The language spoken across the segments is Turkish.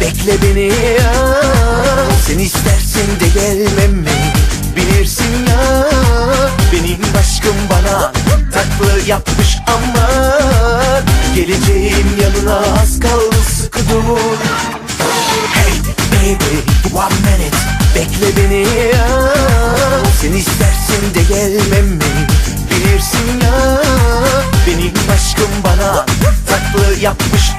Bekle beni ya. Sen istersen de gelmem mi? Bilirsin ya. Benim aşkım bana Taklı yapmış ama Geleceğim yanına az kaldı sıkı dur Hey baby one minute Bekle beni ya. Sen istersen de gelmem mi? Bilirsin ya. Benim aşkım bana Taklı yapmış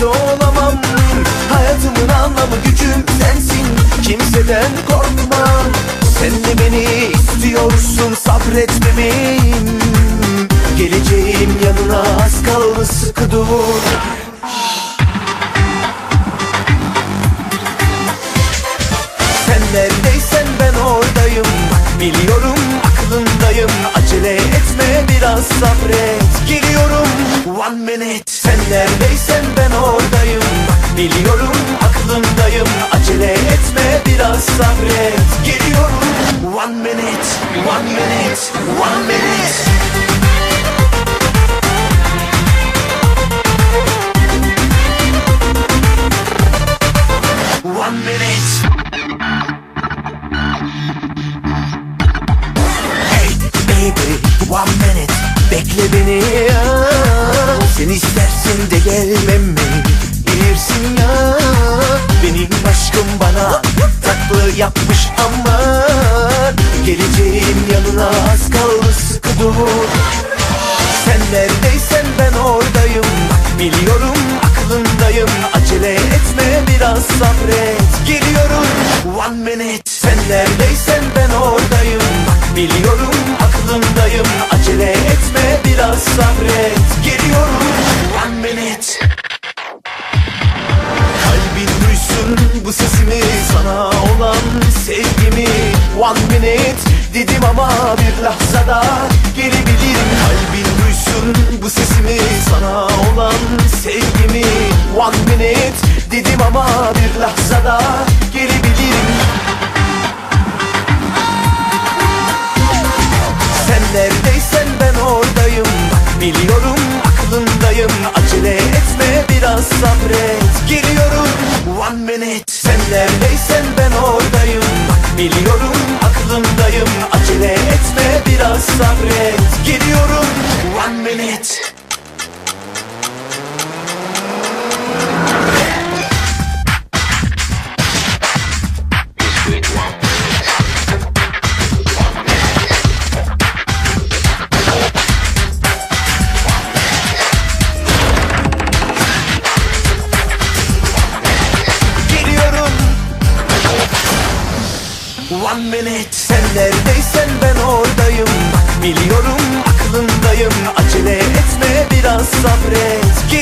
Sensiz olamam. Hayatımın anlamı gücüm sensin Kimseden korkmam Sen de beni istiyorsun sabret bebeğim Geleceğim yanına az kaldı sıkı dur. Sen neredeysen ben oradayım. Biliyorum aklındayım Acele etme biraz sabret. Geliyorum one minute. Sen neredeysen ben oradayım. Biliyorum aklındayım. Acele etme biraz sabret. Geliyorum one minute. One minute. One minute. One minute baby one minute Bekle beni. Sen istersin de gelmem mi? Bilirsin ya. Benim aşkım bana Taklı yapmış ama Geleceğim yanına az kaldı sıkı dur. Sen neredeysen ben oradayım. Biliyorum aklındayım. Acele etme biraz sabret. Geliyorum. One minute. Sen neredeysen ben oradayım. Biliyorum One minute dedim ama bir lahzada gelebilirim. Kalbin duysun bu sesimi sana olan sevgimi. One minute dedim ama bir lahzada gelebilirim. Sen neredeysen ben oradayım. Biliyorum aklındayım. Acele etme biraz sabret. Geliyorum. One minute. Sen neredeysen ben oradayım One minute. Sen neredeysen ben oradayım. Biliyorum aklındayım. Acele etme biraz sabret. Geliyorum